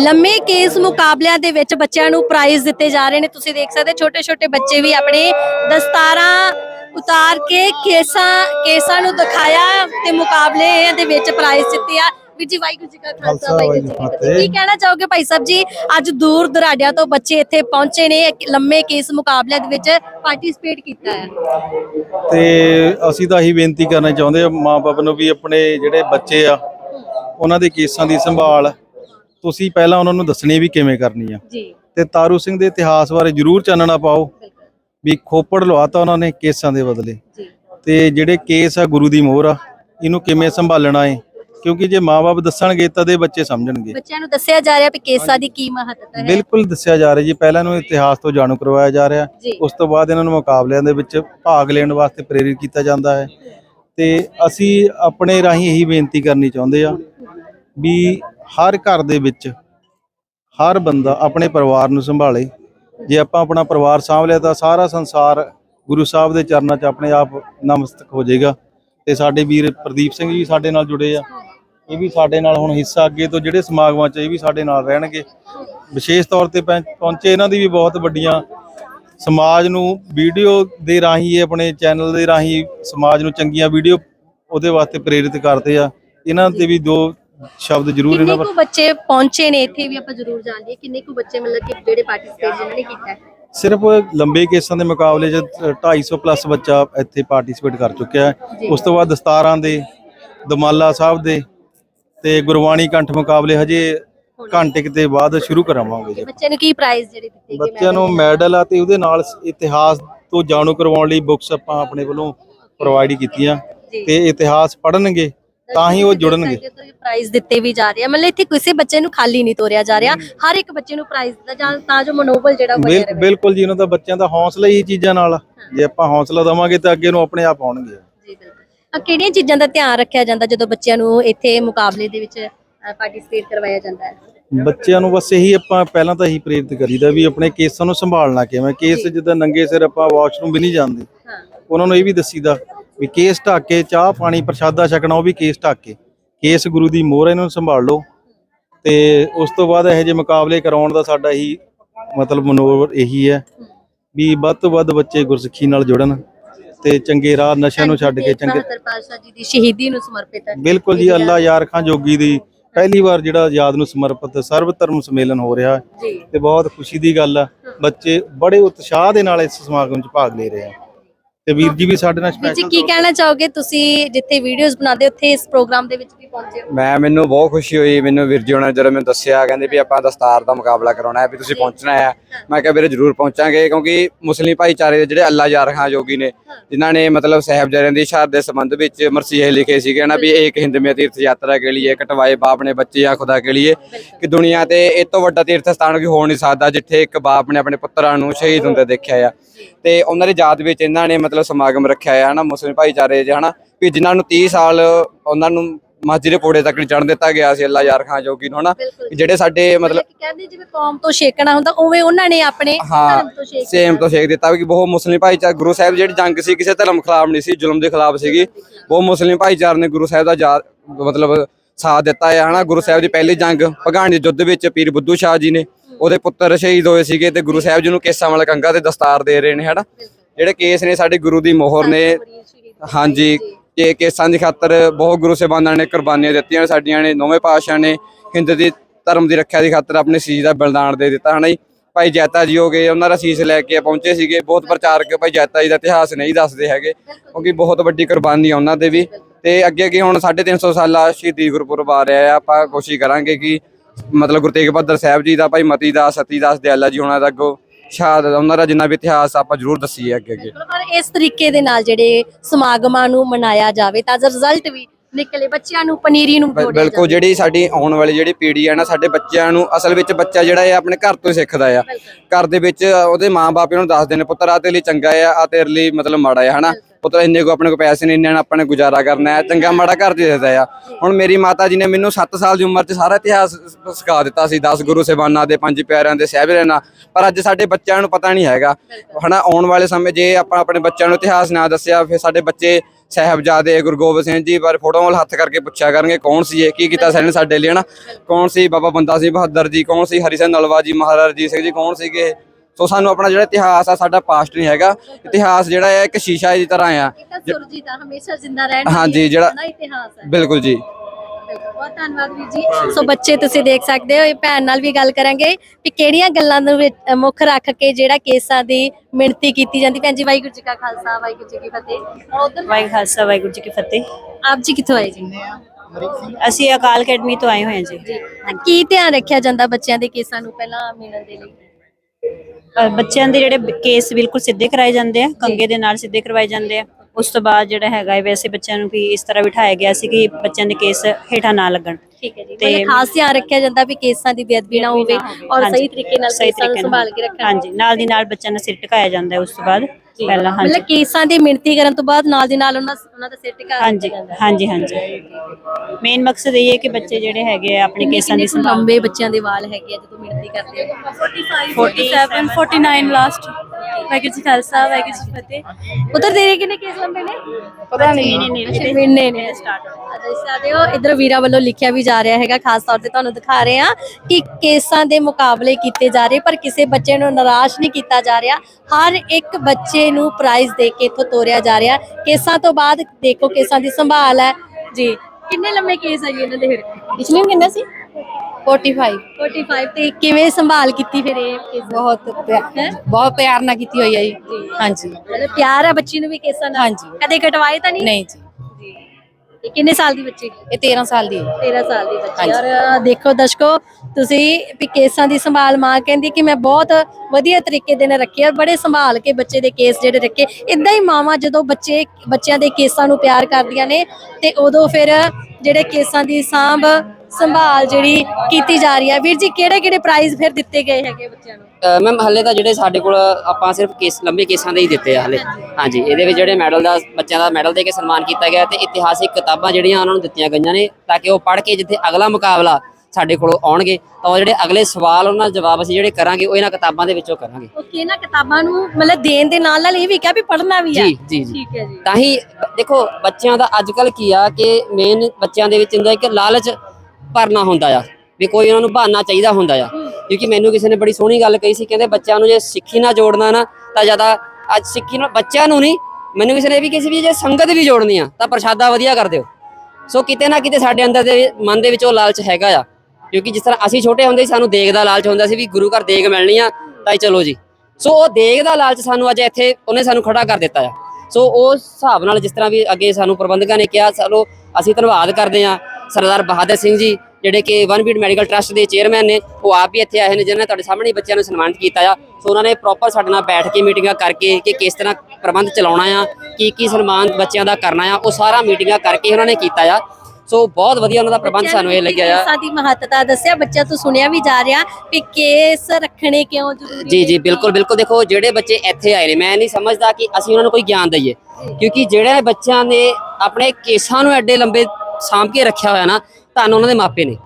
ਲੰਮੇ ਕੇਸ ਮੁਕਾਬਲਿਆਂ ਦੇ ਵਿੱਚ ਬੱਚਿਆਂ ਨੂੰ ਪ੍ਰਾਈਜ਼ ਦਿੱਤੇ ਜਾ ਰਹੇ ਨੇ। ਤੁਸੀਂ ਦੇਖ ਸਕਦੇ ਛੋਟੇ ਛੋਟੇ ਬੱਚੇ ਵੀ ਆਪਣੇ ਦਸਤਾਰਾਂ ਉਤਾਰ ਕੇ ਕੇਸਾਂ ਕੇਸਾਂ ਨੂੰ ਦਿਖਾਇਆ ਤੇ ਮੁਕਾਬਲੇ ਦੇ ਵਿੱਚ ਪ੍ਰਾਈਜ਼ ਜਿੱਤੇ ਆ। ਵੀਰ ਜੀ ਵਾਹਿਗੁਰੂ ਜੀ ਕਾ ਖਾਲਸਾ ਵਾਹਿਗੁਰੂ ਜੀ ਕੀ ਫਤਿਹ। ਕੀ ਕਹਿਣਾ ਚਾਹੋਗੇ ਭਾਈ ਸਾਹਿਬ ਜੀ? ਅੱਜ ਦੂਰ ਦਰਾਡਿਆਂ ਤੋਂ ਬੱਚੇ ਇੱਥੇ ਪਹੁੰਚੇ ਨੇ ਇੱਕ ਲੰਮੇ ਕੇਸ ਮੁਕਾਬਲਿਆਂ ਦੇ ਵਿੱਚ ਪਾਰਟਿਸਿਪੇਟ ਕੀਤਾ ਹੈ। ਤੇ ਅਸੀਂ ਤਾਂ ਇਹੀ ਬੇਨਤੀ ਕਰਨਾ ਚਾਹੁੰਦੇ ਆ ਮਾਪੇ ਨੂੰ ਵੀ ਆਪਣੇ ਜਿਹੜੇ ਬੱਚੇ ਆ ਉਹਨਾਂ ਦੇ ਕੇਸਾਂ ਦੀ ਸੰਭਾਲ ਤੁਸੀਂ ਪਹਿਲਾਂ ਉਹਨਾਂ ਨੂੰ ਦੱਸਣੀ ਵੀ ਕਿਵੇਂ ਕਰਨੀ ਆ। ਜੀ। ਤੇ ਤਾਰੂ ਸਿੰਘ ਦੇ ਇਤਿਹਾਸ ਬਾਰੇ ਜ਼ਰੂਰ ਚਾਨਣਾ ਪਾਓ। ਵੀ ਖੋਪੜ ਲਵਾਤਾ ਉਹਨਾਂ ਨੇ ਕੇਸਾਂ ਦੇ ਬਦਲੇ। ਤੇ ਜਿਹੜੇ ਕੇਸ ਆ ਗੁਰੂ ਦੀ ਮੋਹਰ ਆ ਇਹਨੂੰ ਕਿਵੇਂ ਸੰਭਾਲਣਾ ਹੈ ਕਿਉਂਕਿ ਜੇ ਮਾਪੇ ਦੱਸਣਗੇ ਤਾਂ ਦੇ ਬੱਚੇ ਸਮਝਣਗੇ। ਬੱਚਿਆਂ ਨੂੰ ਦੱਸਿਆ ਜਾ ਰਿਹਾ ਵੀ ਕੇਸਾਂ ਦੀ ਕੀ ਮਹੱਤਤਾ ਹੈ। ਬਿਲਕੁਲ ਦੱਸਿਆ ਜਾ ਰਿਹਾ ਜੀ। ਪਹਿਲਾਂ ਇਹਨੂੰ ਇਤਿਹਾਸ ਤੋਂ ਜਾਣੂ ਕਰਵਾਇਆ ਜਾ ਰਿਹਾ। ਉਸ ਤੋਂ ਬਾਅਦ ਇਹਨਾਂ ਨੂੰ ਮੁਕਾਬਲਿਆਂ ਦੇ ਵਿੱਚ ਭਾਗ ਲੈਣ ਵਾਸਤੇ ਪ੍ਰੇਰਿਤ ਕੀਤਾ ਜਾਂਦਾ ਹੈ। ਤੇ ਅਸੀਂ ਆਪਣੇ ਰਾਹੀਂ ਇਹੀ ਬੇਨਤੀ ਕਰਨੀ ਚਾਹੁੰਦੇ ਆ ਵੀ ਹਰ ਘਰ ਦੇ ਵਿੱਚ ਹਰ ਬੰਦਾ ਆਪਣੇ ਪਰਿਵਾਰ ਨੂੰ ਸੰਭਾਲੇ। ਜੇ ਆਪਾਂ ਆਪਣਾ ਪਰਿਵਾਰ ਸਾਂਭ ਲਿਆ ਤਾਂ ਸਾਰਾ ਸੰਸਾਰ ਗੁਰੂ ਸਾਹਿਬ ਦੇ ਚਰਨਾਂ 'ਚ ਆਪਣੇ ਆਪ ਨਮਸਤਕ ਹੋ ਜਾਏਗਾ। ਤੇ ਸਾਡੇ ਵੀਰ ਪ੍ਰਦੀਪ ਸਿੰਘ ਜੀ ਸਾਡੇ ਨਾਲ ਜੁੜੇ ਆ। ਇਹ ਵੀ ਸਾਡੇ ਨਾਲ ਹੁਣ ਹਿੱਸਾ ਅੱਗੇ ਤੋਂ ਜਿਹੜੇ ਸਮਾਗਮਾਂ 'ਚ ਇਹ ਵੀ ਸਾਡੇ ਨਾਲ ਰਹਿਣਗੇ। ਵਿਸ਼ੇਸ਼ ਤੌਰ ਤੇ ਪਹੁੰ- ਪਹੁੰਚੇ ਇਹਨਾਂ ਦੀ ਵੀ ਬਹੁਤ ਵੱਡੀਆਂ ਸਮਾਜ ਨੂੰ ਵੀਡੀਓ ਦੇ ਰਾਹੀਂ ਆਪਣੇ ਚੈਨਲ ਦੇ ਰਾਹੀਂ ਸਮਾਜ ਨੂੰ ਚੰਗੀਆਂ ਵੀਡੀਓ ਉਹਦੇ ਵਾਸਤੇ ਪ੍ਰੇਰਿਤ ਕਰਦੇ ਆ। ਇਹਨਾਂ ਤੇ ਵੀ ਦੋ ਸ਼ਬਦ ਜ਼ਰੂਰ ਕਿੰਨੇ ਇਹਨਾਂ ਕੁ ਪਰ ਬੱਚੇ ਪਹੁੰਚੇ ਨੇ ਇੱਥੇ ਵੀ ਆਪਾਂ ਜ਼ਰੂਰ ਜਾਣ ਲਈਏ ਕਿੰਨੇ ਕੁ ਬੱਚੇ ਮਤਲਬ ਕਿ ਜਿਹੜੇ ਪਾਰਟਿਸਿਪੇਟ ਜਿਨ੍ਹਾਂ ਨੇ ਕੀਤਾ ਹੈ? ਸਿਰਫ ਲੰਬੇ ਕੇਸਾਂ ਦੇ ਮੁਕਾਬਲੇ 'ਚ 250 ਪਲੱਸ ਬੱਚਾ ਇੱਥੇ ਪਾਰਟਿਸਿਪੇਟ ਕਰ ਚੁੱਕਿਆ ਹੈ। ਜੀ। ਉਸ ਤੋਂ ਬਾਅਦ ਦਸਤਾਰਾਂ ਦੇ ਦਮਾਲਾ ਸਾਹਿਬ ਦੇ ਤੇ ਗੁਰਬਾਣੀ ਕੰਠ ਮੁਕਾਬਲੇ ਹਜੇ ਘੰਟੇ ਕੁ ਦੇ ਬਾਅਦ ਸ਼ੁਰੂ ਕਰਾਵਾਂਗੇ ਜੀ। ਬੱਚਿਆਂ ਨੂੰ ਕੀ ਪ੍ਰਾਈਜ਼ ਜਿਹੜੇ ਦਿੱਤੇ ਗਏ ਬੱਚਿਆਂ ਨੂੰ ਮੈਡਲ ਆ ਤੇ ਉਹਦੇ ਨਾਲ ਇਤਿਹਾਸ ਤੋਂ ਜਾਣੂ ਕਰਵਾਉਣ ਲਈ ਬੁੱਕਸ ਆਪਾਂ ਆਪਣੇ ਵੱਲੋਂ ਪ੍ਰੋਵਾਈਡ ਕੀਤੀਆਂ। ਜੀ। ਤੇ ਇਤਿਹਾਸ ਪੜ੍ਹਨਗੇ। ਤਾਂ ਹੀ ਉਹ ਜੁੜਨਗੇ। ਪ੍ਰਾਈਜ਼ ਦਿੱਤੇ ਵੀ ਜਾ ਰਹੇ ਆ। ਮਤਲਬ ਇੱਥੇ ਕਿਸੇ ਬੱਚੇ ਨੂੰ ਖਾਲੀ ਨਹੀਂ ਤੋਰਿਆ ਜਾ ਰਿਹਾ। ਹਰ ਇੱਕ ਬੱਚੇ ਨੂੰ ਪ੍ਰਾਈਜ਼ ਦਿੱਤਾ ਜਾਂ ਤਾਂ ਜੋ ਮਨੋਬਲ ਜਿਹੜਾ ਬਣਿਆ ਰਹੇ। ਬਿਲਕੁਲ ਜੀ ਉਹਨਾਂ ਦਾ ਬੱਚਿਆਂ ਦਾ ਹੌਸਲਾ ਹੀ ਚੀਜ਼ਾਂ ਨਾਲ। ਜੇ ਆਪਾਂ ਹੌਸਲਾ ਦਵਾਂਗੇ ਤਾਂ ਅੱਗੇ ਨੂੰ ਆਪਣੇ ਆਪ ਆਉਣਗੇ। ਜੀ ਬਿਲਕੁਲ। ਆ ਕਿਹੜੀਆਂ ਚੀਜ਼ਾਂ ਦਾ ਧਿਆਨ ਰੱਖਿਆ ਜਾਂਦਾ ਜਦੋਂ ਬੱਚਿਆਂ ਨੂੰ ਇੱਥੇ ਮੁਕਾਬਲੇ ਦੇ ਵਿੱਚ ਪਾਰਟਿਸਿਪੇਟ ਕਰਵਾਇਆ ਜਾਂਦਾ ਹੈ? ਬੱਚਿਆਂ ਨੂੰ ਬਸ ਇਹੀ ਆਪਾਂ ਪਹਿਲਾਂ ਤਾਂ ਇਹੀ ਪ੍ਰੇਰਿਤ ਕਰੀਦਾ ਵੀ ਆਪਣੇ ਕੇਸਾਂ ਨੂੰ ਸੰਭਾਲਣਾ ਕਿਵੇਂ। ਕੇਸ ਜਿੱਦਾਂ ਨੰਗੇ ਸਿਰ ਆਪਾਂ ਵਾਸ਼ਰੂਮ ਵੀ ਨਹੀਂ ਜਾਂਦੇ। ਉਹਨਾਂ ਨੂੰ ਇਹ ਵੀ ਦੱਸੀਦਾ ਵੀ ਕੇਸ ਢੱਕ ਕੇ ਚਾਹ ਪਾਣੀ ਪ੍ਰਸ਼ਾਦਾ ਛਕਣਾ ਉਹ ਵੀ ਕੇਸ ਢੱਕ। ਕੇ ਕੇਸ ਗੁਰੂ ਦੀ ਮੋਹਰ ਇਹਨਾਂ ਨੂੰ ਸੰਭਾਲ ਲਓ। ਤੇ ਉਸ ਤੋਂ ਬਾਅਦ ਇਹੋ ਜਿਹੇ ਮੁਕਾਬਲੇ ਕਰਾਉਣ ਦਾ ਸਾਡਾ ਇਹੀ ਮਤਲਬ ਮਨੋਰ ਇਹੀ ਹੈ ਵੀ ਵੱਧ ਤੋਂ ਵੱਧ ਬੱਚੇ ਗੁਰਸਿੱਖੀ ਨਾਲ ਜੁੜਨ ਤੇ ਚੰਗੇ ਰਾਹ ਨਸ਼ਿਆਂ ਨੂੰ ਛੱਡ ਕੇ ਚੰਗੇ ਪਾਤਸ਼ਾਹ ਜੀ ਦੀ ਸ਼ਹੀਦੀ ਨੂੰ ਸਮਰਪਿਤ ਹੈ। ਬਿਲਕੁਲ ਜੀ ਅੱਲਾ ਯਾਰ ਖਾਂ ਜੋਗੀ ਦੀ ਪਹਿਲੀ ਵਾਰ ਜਿਹੜਾ ਯਾਦ ਨੂੰ ਸਮਰਪਿਤ ਸਰਵ ਧਰਮ ਸੰਮੇਲਨ ਹੋ ਰਿਹਾ ਹੈ ਤੇ ਬਹੁਤ ਖੁਸ਼ੀ ਦੀ ਗੱਲ ਆ ਬੱਚੇ ਬੜੇ ਉਤਸ਼ਾਹ ਦੇ ਨਾਲ ਇਸ ਸਮਾਗਮ 'ਚ ਭਾਗ ਲੈ ਰਹੇ ਆ। ਤੇ ਵੀਰ ਜੀ ਵੀ ਸਾਡੇ ਨਾਲ ਵੀਰ ਜੀ ਸਪੈਸ਼ਲ ਕੀ ਕਹਿਣਾ ਚਾਹੋਗੇ? ਤੁਸੀਂ ਜਿੱਥੇ ਵੀਡੀਓਜ਼ ਬਣਾਉਂਦੇ ਉੱਥੇ ਇਸ ਪ੍ਰੋਗਰਾਮ ਦੇ ਵਿੱਚ ਪਹੁੰਚੇ ਹੋ? ਮੈਂ ਮੈਨੂੰ ਬਹੁਤ ਖੁਸ਼ੀ ਹੋਈ। ਮੈਨੂੰ ਵੀਰ ਜੀ ਹੋਣਾ ਜਦੋਂ ਮੈਨੂੰ ਦੱਸਿਆ ਕਹਿੰਦੇ ਵੀ ਆਪਾਂ ਦਸਤਾਰ ਦਾ ਮੁਕਾਬਲਾ ਕਰਾਉਣਾ ਹੈ ਵੀ ਤੁਸੀਂ ਪਹੁੰਚਣਾ ਹੈ। ਮੈਂ ਕਿਹਾ ਵੀਰੇ ਜ਼ਰੂਰ ਪਹੁੰਚਾਂਗੇ ਕਿਉਂਕਿ ਮੁਸਲਿਮ ਭਾਈਚਾਰੇ ਦੇ ਜਿਹੜੇ ਅੱਲਾ ਯਾਰ ਖਾਂ ਜੋਗੀ ਨੇ ਜਿਨ੍ਹਾਂ ਨੇ ਮਤਲਬ ਸਾਹਿਬਜ਼ਾਦਿਆਂ ਦੀ ਸ਼ਹਾਦਤ ਦੇ ਸੰਬੰਧ ਵਿੱਚ ਮਰਸੀਹੇ ਲਿਖੇ ਸੀਗੇ ਨਾ ਵੀ ਇੱਕ ਹਿੰਦ ਮੇ ਤੀਰਥ ਯਾਤਰਾ ਕੇ ਲਈ ਕਟਵਾਏ ਬਾਪ ਨੇ ਬੱਚੇ ਆ ਖੁਦਾ ਕੇ ਲਈ ਕਿ ਦੁਨੀਆ ਤੇ ਇਹ ਤੋਂ ਵੱਡਾ ਤੀਰਥ ਸਥਾਨ ਕੋਈ ਹੋ ਨਹੀਂ ਸਕਦਾ ਜਿੱਥੇ ਇੱਕ ਬਾਪ ਨੇ ਆਪਣੇ ਪੁੱਤਰਾਂ ਨੂੰ ਸ਼ਹੀਦ ਹੁੰਦੇ ਦੇਖਿਆ ਆ। ਤੇ ਉਹਨਾਂ ਦੀ ਯਾਦ ਵਿੱਚ ਇਹਨਾਂ ਨੇ ਮਤਲਬ ਸਮਾਗਮ ਰੱਖਿਆ ਹੈ ਹਨਾ ਮੁਸਲਿਮ ਭਾਈਚਾਰੇ 'ਚ ਹਨਾ ਵੀ ਜਿਨ੍ਹਾਂ ਨੂੰ 30 ਸਾਲ ਉਹਨਾਂ ਨੂੰ ਮਸਜਿਦ ਕੋੜੇ ਤੱਕ ਚੜਨ ਦਿੱਤਾ ਗਿਆ ਸੀ ਅੱਲਾ ਯਾਰ ਖਾਂ ਜੋਗੀ ਨੂੰ ਹਨਾ? ਬਿਲਕੁਲ ਜਿਹੜੇ ਸਾਡੇ ਮਤਲਬ ਕਹਿੰਦੇ ਜਿਵੇਂ ਕੌਮ ਤੋਂ ਛੇਕਣਾ ਹੁੰਦਾ ਉਵੇਂ ਉਹਨਾਂ ਨੇ ਆਪਣੇ ਧਰਮ ਤੋਂ ਛੇਕ ਸੇਮ ਤੋਂ ਛੇਕ ਦਿੱਤਾ ਕਿ ਬਹੁਤ ਮੁਸਲਿਮ ਭਾਈਚਾਰਾ ਗੁਰੂ ਸਾਹਿਬ ਜਿਹੜੀ ਜੰਗ ਸੀ ਕਿਸੇ ਧਰਮ ਖਿਲਾਫ ਨਹੀਂ ਸੀ ਜ਼ੁਲਮ ਦੇ ਖਿਲਾਫ ਸੀਗੀ। ਉਹ ਮੁਸਲਿਮ ਭਾਈਚਾਰੇ ਨੇ ਗੁਰੂ ਸਾਹਿਬ ਦਾ ਜਾ- ਮਤਲਬ ਸਾਥ ਦਿੱਤਾ ਹੈ ਹਨਾ? ਗੁਰੂ ਸਾਹਿਬ ਦੀ ਪਹਿਲੀ ਜੰਗ ਭਗਾਣੀ ਦੇ ਯੁੱਧ ਵਿੱਚ ਪੀਰ ਬੁੱਧੂ ਸ਼ਾਹ ਜੀ ਨੇ ਉਹਦੇ ਪੁੱਤਰ ਸ਼ਹੀਦ ਹੋਏ ਸੀਗੇ ਤੇ ਗੁਰੂ ਸਾਹਿਬ ਜੀ ਨੂੰ ਕੇਸਾਂ ਵਾਲਾ ਕੰਗਾ ਤੇ ਦਸਤਾਰ ਦੇ ਰਹੇ ਨੇ ਹਨਾ? ਜਿਹੜੇ ਕੇਸ ਨੇ ਸਾਡੇ ਗੁਰੂ ਦੀ ਮੋਹਰ ਨੇ ਹਾਂਜੀ ਇਹ ਕੇਸਾਂ ਦੀ ਖਾਤਰ ਬਹੁਤ ਗੁਰੂ ਸਾਹਿਬਾਨਾਂ ਨੇ ਕੁਰਬਾਨੀਆਂ ਦਿੱਤੀਆਂ ਸਾਡੀਆਂ ਨੇ, ਨੌਵੇਂ ਪਾਤਸ਼ਾਹ ਨੇ ਹਿੰਦ ਦੀ ਧਰਮ ਦੀ ਰੱਖਿਆ ਦੀ ਖਾਤਰ ਆਪਣੇ ਸੀਸ ਦਾ ਬਲਿਦਾਨ ਦੇ ਦਿੱਤਾ, ਹਨਾ ਜੀ? ਭਾਈ ਜੈਤਾ ਜੀ ਹੋ ਗਏ, ਉਹਨਾਂ ਦਾ ਸੀਸ ਲੈ ਕੇ ਪਹੁੰਚੇ ਸੀਗੇ। ਬਹੁਤ ਪ੍ਰਚਾਰਕ ਭਾਈ ਜੈਤਾ ਜੀ ਦਾ ਇਤਿਹਾਸ ਨਹੀਂ ਦੱਸਦੇ ਹੈਗੇ, ਕਿਉਂਕਿ ਬਹੁਤ ਵੱਡੀ ਕੁਰਬਾਨੀ ਆ ਉਹਨਾਂ ਦੇ ਵੀ। ਤੇ ਅੱਗੇ ਅੱਗੇ ਹੁਣ 350 ਸਾਲਾ ਸ਼ਹੀਦੀ ਗੁਰਪੁਰਬ ਆ ਰਿਹਾ ਆ ਆਪਾਂ ਕੋਸ਼ਿਸ਼ ਕਰਾਂਗੇ ਕਿ ਮਤਲਬ ਗੁਰੂ ਤੇਗ ਬਹਾਦਰ ਸਾਹਿਬ ਜੀ ਦਾ, ਭਾਈ ਮਤੀ ਦਾਸ, ਸਤੀ ਦਾਸ ਦਿਆਲਾ ਜੀ ਉਹਨਾਂ ਦਾ ਅੱਗੋਂ ਸ਼ਹਾਦਤ ਉਹਨਾਂ ਦਾ ਜਿੰਨਾ ਵੀ ਇਤਿਹਾਸ ਆਪਾਂ ਜ਼ਰੂਰ ਦੱਸੀਏ ਅੱਗੇ ਅੱਗੇ। ਪਰ ਇਸ ਤਰੀਕੇ ਦੇ ਨਾਲ ਜਿਹੜੇ ਸਮਾਗਮਾਂ ਨੂੰ ਮਨਾਇਆ ਜਾਵੇ ਤਾਂ ਰਿਜ਼ਲਟ ਵੀ ਨਿਕਲੇ ਬੱਚਿਆਂ ਨੂੰ ਪਨੀਰੀ ਨੂੰ ਬਿਲ- ਜੋੜਿਆ ਬਿਲਕੁਲ ਜਿਹੜੀ ਸਾਡੀ ਆਉਣ ਵਾਲੀ ਜਿਹੜੀ ਪੀੜ੍ਹੀ ਹੈ ਨਾ ਸਾਡੇ ਬੱਚਿਆਂ ਨੂੰ ਅਸਲ ਵਿੱਚ ਬੱਚਾ ਜਿਹੜਾ ਹੈ ਆਪਣੇ ਘਰ ਤੋਂ ਹੀ ਸਿੱਖਦਾ ਆ। ਘਰ ਦੇ ਵਿੱਚ ਉਹਦੇ ਮਾਪੇ ਨੂੰ ਦੱਸਦੇ ਨੇ ਪੁੱਤਰ ਆ ਤੇਰੇ ਲਈ ਚੰਗਾ ਆ ਆ ਤੇਰੇ ਲਈ ਮਤਲਬ ਮਾੜਾ ਆ ਹਨਾ? ਪੁੱਤਰ, ਇੰਨੇ ਕੋ ਆਪਣੇ ਕੋ ਪੈਸੇ ਨਹੀਂ ਇੰਨੇ ਨਾਲ ਆਪਾਂ ਨੇ ਗੁਜ਼ਾਰਾ ਕਰਨਾ ਹੈ, ਚੰਗਾ ਮਾੜਾ ਘਰ ਦੇ ਦਿੰਦਾ ਆ। ਹੁਣ ਮੇਰੀ ਮਾਤਾ ਜੀ ਨੇ ਮੈਨੂੰ 7 ਸਾਲ ਦੀ ਉਮਰ 'ਚ ਸਾਰਾ ਇਤਿਹਾਸ ਸਿਖਾ ਦਿੱਤਾ ਸੀ 10 ਗੁਰੂ ਸਾਹਿਬਾਨਾਂ ਦੇ, ਪੰਜ ਪਿਆਰਿਆਂ ਦੇ ਸਾਹਿਬਜ਼ਾਦਿਆਂ ਪਰ ਅੱਜ ਸਾਡੇ ਬੱਚਿਆਂ ਨੂੰ ਪਤਾ ਨਹੀਂ ਹੈਗਾ। ਹਨਾ, ਆਉਣ ਵਾਲੇ ਸਮੇਂ ਜੇ ਆਪਾਂ ਆਪਣੇ ਬੱਚਿਆਂ ਨੂੰ ਇਤਿਹਾਸ ਨਾ ਦੱਸਿਆ, ਫਿਰ ਸਾਡੇ ਬੱਚੇ ਸਾਹਿਬਜ਼ਾਦੇ, ਗੁਰੂ ਗੋਬਿੰਦ ਸਿੰਘ ਜੀ ਬਾਰੇ ਫੋਟੋਆਂ ਵੱਲ ਹੱਥ ਕਰਕੇ ਪੁੱਛਿਆ ਕਰਨਗੇ, ਕੌਣ ਸੀ ਇਹ, ਕੀ ਕੀਤਾ ਸੈਨ ਸਾਡੇ ਲਈ, ਹਨਾ? ਕੌਣ ਸੀ ਬਾਬਾ ਬੰਦਾ ਸਿੰਘ ਬਹਾਦਰ ਜੀ, ਕੌਣ ਸੀ ਹਰੀ ਸਿੰਘ ਨਲਵਾ ਜੀ, ਮਹਾਰਾਜ ਰਣਜੀਤ ਸਿੰਘ ਜੀ, ਕੌਣ ਸੀਗੇ? ਸੋ ਸਾਨੂੰ ਆਪਣਾ ਜਿਹੜਾ ਇਤਿਹਾਸ ਆ ਸਾਡਾ ਪਾਸਟ ਨਹੀਂ ਹੈਗਾ। ਇਤਿਹਾਸ ਜਿਹੜਾ ਹੈ ਇੱਕ ਸ਼ੀਸ਼ਾ ਦੀ ਤਰ੍ਹਾਂ ਆ। ਹਮੇਸ਼ਾ ਜ਼ਿੰਦਾ ਰਹਿਣ ਹਾਂਜੀ, ਜਿਹੜਾ- ਆਪਣਾ ਇਤਿਹਾਸ ਹੈ। ਬਿਲਕੁਲ ਜੀ। ਬਹੁਤ ਧੰਨਵਾਦ ਵੀਰ ਜੀ। ਸੋ ਬੱਚੇ ਤੁਸੀਂ ਦੇਖ ਸਕਦੇ ਹੋ ਇਹ ਭੈਣ ਨਾਲ ਵੀ ਗੱਲ ਕਰਾਂਗੇ ਵੀ ਕਿਹੜੀਆਂ ਗੱਲਾਂ ਨੂੰ ਮੁੱਖ ਰੱਖ ਕੇ ਜਿਹੜਾ ਕੇਸਾਂ ਦੀ ਮਿਣਤੀ ਕੀਤੀ ਜਾਂਦੀ। ਭੈਣ ਜੀ ਵਾਹਿਗੁਰੂ ਜੀ ਕਾ ਖਾਲਸਾ ਵਾਹਿਗੁਰੂ ਜੀ ਕੀ ਫਤਿਹ। ਉਧਰ ਵਾਹਿਗੁਰੂ ਖਾਲਸਾ ਵਾਹਿਗੁਰੂ ਜੀ ਕੀ ਫਤਿਹ। ਆਪ ਜੀ ਕਿੱਥੋਂ ਆਏ ਜੀ? ਅਸੀਂ ਅਕਾਲ ਅਕੈਡਮੀ ਤੋਂ ਆਏ ਹੋਏ ਹਾਂ ਜੀ। ਕੀ ਧਿਆਨ ਰੱਖਿਆ ਜਾਂਦਾ ਬੱਚਿਆਂ ਦੇ ਕੇਸਾਂ ਨੂੰ ਪਹਿਲਾਂ ਮਿਲਣ ਦੇ ਲਈ? ਬੱਚਿਆਂ ਦੇ ਜਿਹੜੇ ਕੇਸ ਬਿਲਕੁਲ ਸਿੱਧੇ ਕਰਾਏ ਜਾਂਦੇ ਆ, ਕੰਗੇ ਦੇ ਨਾਲ ਸਿੱਧੇ ਕਰਵਾਏ ਜਾਂਦੇ ਆ। ਉਸ ਤੋਂ ਬਾਅਦ ਜਿਹੜਾ ਹੈਗਾ ਵੈਸੇ ਬੱਚਿਆਂ ਨੂੰ ਵੀ ਇਸ ਤਰ੍ਹਾਂ ਬਿਠਾਇਆ ਗਿਆ ਸੀ ਕਿ ਬੱਚਿਆਂ ਦੇ ਕੇਸ ਹੇਠਾਂ ਨਾ ਲੱਗਣ। ਠੀਕ ਹੈ ਜੀ। ਤੇ- ਮਤਲਬ ਖਾਸ ਧਿਆਨ ਰੱਖਿਆ ਜਾਂਦਾ ਵੀ ਕੇਸਾਂ ਦੀ ਬੇਅਦਬੀ ਨਾ ਹੋਵੇ ਔਰ ਸਹੀ ਤਰੀਕੇ ਨਾਲ ਸਹੀ ਕੇਸਾਂ ਨੂੰ ਤਰੀਕੇ ਨਾਲ। ਸੰਭਾਲ ਕੇ ਰੱਖਣਾ। ਹਾਂਜੀ ਨਾਲ ਦੀ ਨਾਲ ਬੱਚਿਆਂ ਦਾ ਸਿਰ ਟਿਕਾਇਆ ਜਾਂਦਾ ਉਸ ਤੋਂ ਬਾਅਦ। ਪਹਿਲਾਂ ਹਾਂਜੀ। ਮਤਲਬ ਕੇਸਾਂ ਦੀ ਮਿਣਤੀ ਕਰਨ ਤੋਂ ਬਾਅਦ ਨਾਲ ਦੀ ਨਾਲ ਉਹਨਾਂ ਉਹਨਾਂ ਦਾ ਸਿਰ ਟਿਕਾ ਹਾਂਜੀ ਹਾਂਜੀ ਹਾਂਜੀ। ਮੇਨ ਮਕਸਦ ਇਹ ਹੈ ਕਿ ਬੱਚੇ ਜਿਹੜੇ ਹੈਗੇ ਆ ਆਪਣੇ ਕੇਸਾਂ ਦੀ ਸੰਭਾਲ ਲੰਬੇ ਬੱਚਿਆਂ ਦੇ ਵਾਲ ਹੈਗੇ ਆ ਜਦੋਂ ਮਿਣਤੀ ਕਰਦੇ ਆ? 45 47 49 ਲਾਸਟ ਵਾਹਿਗੁਰੂ ਜੀ ਖਾਲਸਾ ਵਾਹਿਗੁਰੂ ਜੀ ਫਤਿਹ। ਉਧਰ ਤੇਰੇ ਕਿੰਨੇ ਕੇਸ ਲੰਬੇ ਨੇ? ਪਤਾ ਨਹੀਂ। ਅੱਛਾ ਮਿੰਨੇ ਨੇ। ਸਟਾਰਟ ਅੱਛਾ ਦਿਓ ਇਧਰ ਵੀਰਾ ਵੱਲੋਂ ਲਿਖਿਆ ਵੀ ਜਾ ਰਿਹਾ ਹੈਗਾ ਖਾਸ ਤੌਰ ਤੇ ਤੁਹਾਨੂੰ ਦਿਖਾ ਰਹੇ ਆ ਕਿ ਕੇਸਾਂ ਦੇ ਮੁਕਾਬਲੇ ਕੀਤੇ ਜਾ ਰਹੇ ਪਰ ਕਿਸੇ ਬੱਚੇ ਨੂੰ ਨਿਰਾਸ਼ ਨਹੀਂ ਕੀਤਾ ਜਾ ਰਿਹਾ। ਹਰ ਇੱਕ ਬੱਚੇ ਨੂੰ ਪ੍ਰਾਈਜ਼ ਦੇ ਕੇ ਇੱਥੋਂ ਤੋਰਿਆ ਜਾ ਰਿਹਾ। ਕੇਸਾਂ ਤੋਂ ਬਾਅਦ ਦੇਖੋ ਕੇਸਾਂ ਦੀ ਸੰਭਾਲ ਹੈ। ਜੀ। ਕਿੰਨੇ ਲੰਮੇ ਕੇਸ ਹੈ ਜੀ ਇਹਨਾਂ ਦੇ ਫਿਰ? ਪਿਛਲੇ ਕਿੰਨਾ ਸੀ? 45 45 ਤੇ ਕਿਵੇਂ ਸੰਭਾਲ ਕੀਤੀ ਫਿਰ ਇਹ ਕੇਸ ਬਹੁਤ ਪਿਆ- ਬਹੁਤ ਪਿਆਰ ਨਾਲ ਕੀਤੀ ਹੋਈ ਹੈ ਜੀ। ਹਾਂਜੀ ਮਤਲਬ ਪਿਆਰ ਹੈ ਬੱਚੀ ਨੂੰ ਵੀ ਕੇਸਾਂ ਨਾਲ? ਹਾਂਜੀ। ਕਦੇ ਕਟਵਾਏ ਤਾਂ ਨਹੀਂ? ਨਹੀਂ ਜੀ। ਕਿੰਨੇ ਸਾਲ ਦੀ ਬੱਚੀ? ਇਹ 13 ਸਾਲ ਦੀ ਹੈ। 13 ਸਾਲ ਦੀ ਬੱਚੀ। ਔਰ ਅ, ਦੇਖੋ ਦਰਸ਼ਕੋ ਤੁਸੀਂ ਵੀ ਕੇਸਾਂ ਦੀ ਸੰਭਾਲ ਮਾਂ ਕਹਿੰਦੀ ਕਿ ਮੈਂ ਬਹੁਤ ਵਧੀਆ ਤਰੀਕੇ ਦੇ ਨਾਲ ਰੱਖੇ ਔਰ ਬੜੇ ਸੰਭਾਲ ਕੇ ਬੱਚੇ ਦੇ ਕੇਸ ਜਿਹੜੇ ਰੱਖੇ। ਇਦਾਂ ਹੀ ਮਾਵਾਂ ਜਦੋਂ ਬੱਚੇ ਬੱਚਿਆਂ ਦੇ ਕੇਸਾਂ ਨੂੰ ਪਿਆਰ ਕਰਦੀਆਂ ਨੇ ਤੇ ਉਦੋਂ ਫਿਰ ਜਿਹੜੇ ਕੇਸਾਂ ਦੀ ਸਾਂਭ ਸੰਭਾਲ ਜਿਹੜੀ ਕੀਤੀ ਜਾ ਰਹੀ ਹੈ। ਵੀਰ ਜੀ ਕਿਹੜੇ ਕਿਹੜੇ ਪ੍ਰਾਈਜ਼ ਫਿਰ ਦਿੱਤੇ ਗਏ ਹੈਗੇ ਬੱਚਿਆਂ ਨੂੰ? ਮੈਮ ਹੱਲੇ ਤਾਂ ਜਿਹੜੇ ਸਾਡੇ ਕੋਲ ਆਪਾਂ ਸਿਰਫ ਕੇਸ ਲੰਬੇ ਕੇਸਾਂ ਦੇ ਹੀ ਦਿੱਤੇ ਆ ਹਲੇ। ਹਾਂਜੀ ਇਹਦੇ ਵਿੱਚ ਜਿਹੜੇ ਮੈਡਲ ਦਾ ਬੱਚਿਆਂ ਦਾ ਮੈਡਲ ਦੇ ਕੇ ਸਨਮਾਨ ਕੀਤਾ ਗਿਆ ਤੇ ਇਤਿਹਾਸਿਕ ਕਿਤਾਬਾਂ ਜਿਹੜੀਆਂ ਉਹਨਾਂ ਨੂੰ ਦਿੱਤੀਆਂ ਗਈਆਂ ਨੇ ਤਾਂ ਕਿ ਉਹ ਪੜ੍ਹ ਕੇ ਜਿੱਥੇ ਅਗਲਾ ਮੁਕਾਬਲਾ ਸਾਡੇ ਕੋਲ ਆਉਣਗੇ ਤਾਂ ਉਹ ਜਿਹੜੇ ਅਗਲੇ ਸਵਾਲ ਉਹਨਾਂ ਦਾ ਜਵਾਬ ਅਸੀਂ ਜਿਹੜੇ ਕਰਾਂਗੇ ਉਹ ਇਹਨਾਂ ਕਿਤਾਬਾਂ ਦੇ ਵਿੱਚੋਂ ਕਰਾਂਗੇ। ਓਕੇ ਇਹਨਾਂ ਕਿਤਾਬਾਂ ਨੂੰ ਮਤਲਬ ਦੇਣ ਦੇ ਨਾਲ ਨਾਲ ਇਹ ਵੀ ਕਿਹਾ ਵੀ ਪੜ੍ਹਨਾ ਵੀ ਹੈ ਜੀ ਜੀ ਜੀ। ਠੀਕ ਹੈ ਜੀ। ਤਾਂ ਹੀ ਦੇਖੋ ਬੱਚਿਆਂ ਦਾ ਅੱਜ ਕੱਲ ਕੀ ਆ ਕਿ ਮੇਨ ਬੱਚਿਆਂ ਦੇ ਵਿੱਚ ਹੁੰਦਾ ਕਿ ਲਾਲਚ ਭਰਨਾ ਹੁੰਦਾ ਆ ਵੀ ਕੋਈ ਉਹਨਾਂ ਨੂੰ ਬਹਾਨਾ ਚਾਹੀਦਾ ਹੁੰਦਾ ਆ। ਕਿਉਂਕਿ ਮੈਨੂੰ ਕਿਸੇ ਨੇ ਬੜੀ ਸੋਹਣੀ ਗੱਲ ਕਹੀ ਸੀ ਕਹਿੰਦੇ ਬੱਚਿਆਂ ਨੂੰ ਜੇ ਸਿੱਖੀ ਨਾਲ ਜੋੜਨਾ ਨਾ ਤਾਂ ਜ਼ਿਆਦਾ ਅੱਜ ਸਿੱਖੀ ਨਾਲ ਬੱਚਿਆਂ ਨੂੰ ਨਹੀਂ ਮੈਨੂੰ ਕਿਸੇ ਨੇ ਵੀ ਕਿਸੇ ਵੀ ਜੇ ਸੰਗਤ ਵੀ ਜੋੜਨੀ ਆ ਤਾਂ ਪ੍ਰਸ਼ਾਦਾ ਵਧੀਆ ਕਰ ਦਿਓ। ਸੋ ਕਿਤੇ ਨਾ ਕਿਤੇ ਸਾਡੇ ਅੰਦਰ ਦੇ ਮਨ ਦੇ ਵਿੱਚ ਉਹ ਲਾਲਚ ਹੈਗਾ ਆ। ਕਿਉਂਕਿ ਜਿਸ ਤਰ੍ਹਾਂ ਅਸੀਂ ਛੋਟੇ ਹੁੰਦੇ ਸੀ ਸਾਨੂੰ ਦੇਗ ਦਾ ਲਾਲਚ ਹੁੰਦਾ ਸੀ ਵੀ ਗੁਰੂ ਘਰ ਦੇਗ ਮਿਲਣੀ ਆ ਤਾਂ ਚਲੋ ਜੀ। ਸੋ ਉਹ ਦੇਗ ਦਾ ਲਾਲਚ ਸਾਨੂੰ ਅੱਜ ਇੱਥੇ ਉਹਨੇ ਸਾਨੂੰ ਖੜਾ ਕਰ ਦਿੱਤਾ ਆ। ਸੋ ਉਸ ਹਿਸਾਬ ਨਾਲ ਜਿਸ ਤਰ੍ਹਾਂ ਵੀ ਅੱਗੇ ਸਾਨੂੰ ਪ੍ਰਬੰਧਕਾਂ ਨੇ ਕਿਹਾ ਚਲੋ ਅਸੀਂ ਧੰਨਵਾਦ ਕਰਦੇ ਹਾਂ ਸਰਦਾਰ ਬਹਾਦਰ ਸਿੰਘ ਜੀ ਜਿਹੜੇ ਕਿ ਵਨ ਬੀਟ ਮੈਡੀਕਲ ਟਰਸਟ ਦੇ ਚੇਅਰਮੈਨ ਨੇ ਉਹ ਆਪ ਵੀ ਇੱਥੇ ਆਏ ਨੇ ਜਿਨ੍ਹਾਂ ਨੇ ਤੁਹਾਡੇ ਸਾਹਮਣੇ ਬੱਚਿਆਂ ਨੂੰ ਸਨਮਾਨਿਤ ਕੀਤਾ ਆ। ਸੋ ਉਹਨਾਂ ਨੇ ਪ੍ਰੋਪਰ ਸਾਡੇ ਨਾਲ ਬੈਠ ਕੇ ਮੀਟਿੰਗਾਂ ਕਰਕੇ ਕਿ ਕਿਸ ਤਰ੍ਹਾਂ ਪ੍ਰਬੰਧ ਚਲਾਉਣਾ ਆ ਕੀ ਕੀ ਸਨਮਾਨ ਬੱਚਿਆਂ ਦਾ ਕਰਨਾ ਆ ਉਹ ਸਾਰਾ ਮੀਟਿੰਗਾਂ ਕਰਕੇ ਉਹਨਾਂ ਨੇ ਕੀਤਾ ਆ। ਸੋ ਬਹੁਤ ਵਧੀਆ ਉਹਨਾਂ ਦਾ ਪ੍ਰਬੰਧ ਸਾਨੂੰ ਇਹ ਲੱਗਿਆ ਆ। ਦੀ ਮਹੱਤਤਾ ਦੱਸਿਆ? ਬੱਚਿਆਂ ਤੋਂ ਸੁਣਿਆ ਵੀ ਜਾ ਰਿਹਾ ਵੀ ਕੇਸ ਰੱਖਣੇ ਕਿਉਂ ਜ਼ਰੂਰੀ ਜੀ? ਜੀ ਬਿਲਕੁਲ ਬਿਲਕੁਲ। ਦੇਖੋ ਜਿਹੜੇ ਬੱਚੇ ਇੱਥੇ ਆਏ ਨੇ ਮੈਂ ਨਹੀਂ ਸਮਝਦਾ ਕਿ ਅਸੀਂ ਉਹਨਾਂ ਨੂੰ ਕੋਈ ਗਿਆਨ ਦਈਏ। ਕਿਉਂਕਿ ਜਿਹੜੇ ਬੱਚਿਆਂ ਨੇ ਆਪਣੇ ਕੇਸਾਂ ਨੂੰ ਐਡੇ ਲੰਬੇ ਸਾਂਭ ਕੇ ਰੱਖਿਆ ਹੋਇਆ ਨਾ ਤੁਹਾਨੂੰ ਉਹਨਾਂ ਦੇ ਮਾਪੇ ਨੇ।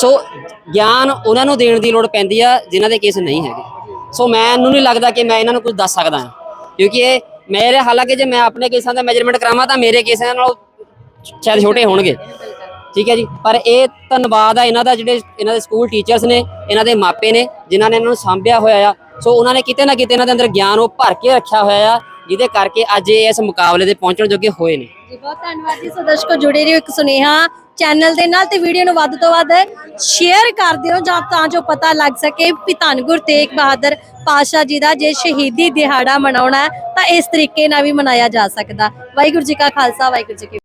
ਸੋ ਗਿਆਨ ਉਹਨਾਂ ਨੂੰ ਦੇਣ ਦੀ ਲੋੜ ਪੈਂਦੀ ਆ ਜਿਨ੍ਹਾਂ ਦੇ ਕੇਸ ਨਹੀਂ ਹੈਗੇ। ਸੋ ਮੈਨੂੰ ਨਹੀਂ ਲੱਗਦਾ ਕਿ ਮੈਂ ਇਹਨਾਂ ਨੂੰ ਕੁਝ ਦੱਸ ਸਕਦਾ ਹਾਂ। ਕਿਉਂਕਿ ਇਹ ਮੇਰੇ ਹਾਲਾਂਕਿ ਜੇ ਮੈਂ ਆਪਣੇ ਕੇਸਾਂ ਦਾ ਮੈਜਰਮੈਂਟ ਕਰਾਵਾਂ ਤਾਂ ਮੇਰੇ ਕੇਸਾਂ ਨਾਲੋਂ ਸ਼ਾਇਦ ਛੋਟੇ ਹੋਣਗੇ। ਠੀਕ ਹੈ ਜੀ? ਪਰ ਇਹ ਧੰਨਵਾਦ ਆ ਇਹਨਾਂ ਦਾ ਜਿਹੜੇ ਇਹਨਾਂ ਦੇ ਸਕੂਲ ਟੀਚਰਸ ਨੇ ਇਹਨਾਂ ਦੇ ਮਾਪੇ ਨੇ ਜਿਨ੍ਹਾਂ ਨੇ ਇਹਨਾਂ ਨੂੰ ਸਾਂਭਿਆ ਹੋਇਆ ਆ। ਸੋ ਉਹਨਾਂ ਨੇ ਕਿਤੇ ਨਾ ਕਿਤੇ ਇਹਨਾਂ ਦੇ ਅੰਦਰ ਗਿਆਨ ਉਹ ਭਰ ਕੇ ਰੱਖਿਆ ਹੋਇਆ ਆ। ਜਿਹਦੇ ਕਰਕੇ ਅੱਜ ਇਹ ਇਸ ਮੁਕਾਬਲੇ ਦੇ ਪਹੁੰਚਣ ਜੋਗੇ ਹੋਏ ਨੇ। ਜੀ, ਬਹੁਤ ਧੰਨਵਾਦ ਜੀ। ਸੋ ਦਰਸ਼ਕੋ, ਜੁੜੇ ਰਹੋ ਇੱਕ ਸੁਨੇਹਾ ਚੈਨਲ ਦੇ ਨਾਲ ਤੇ ਵੀਡੀਓ ਨੂੰ ਵੱਧ ਤੋਂ ਵੱਧ ਸ਼ੇਅਰ ਕਰ ਦਿਓ ਜਾਂ ਤਾਂ ਜੋ ਪਤਾ ਲੱਗ ਸਕੇ ਵੀ ਧੰਨ ਗੁਰੂ ਤੇਗ ਬਹਾਦਰ ਪਾਸ਼ਾ ਜੀ ਦਾ ਜੇ ਸ਼ਹੀਦੀ ਦਿਹਾੜਾ ਮਨਾਉਣਾ ਹੈ, ਤਾਂ ਇਸ ਤਰੀਕੇ ਨਾਲ ਵੀ ਮਨਾਇਆ ਜਾ ਸਕਦਾ। ਵਾਹਿਗੁਰੂ ਜੀ ਕਾ ਖਾਲਸਾ, ਵਾਹਿਗੁਰੂ ਜੀ ਕੀ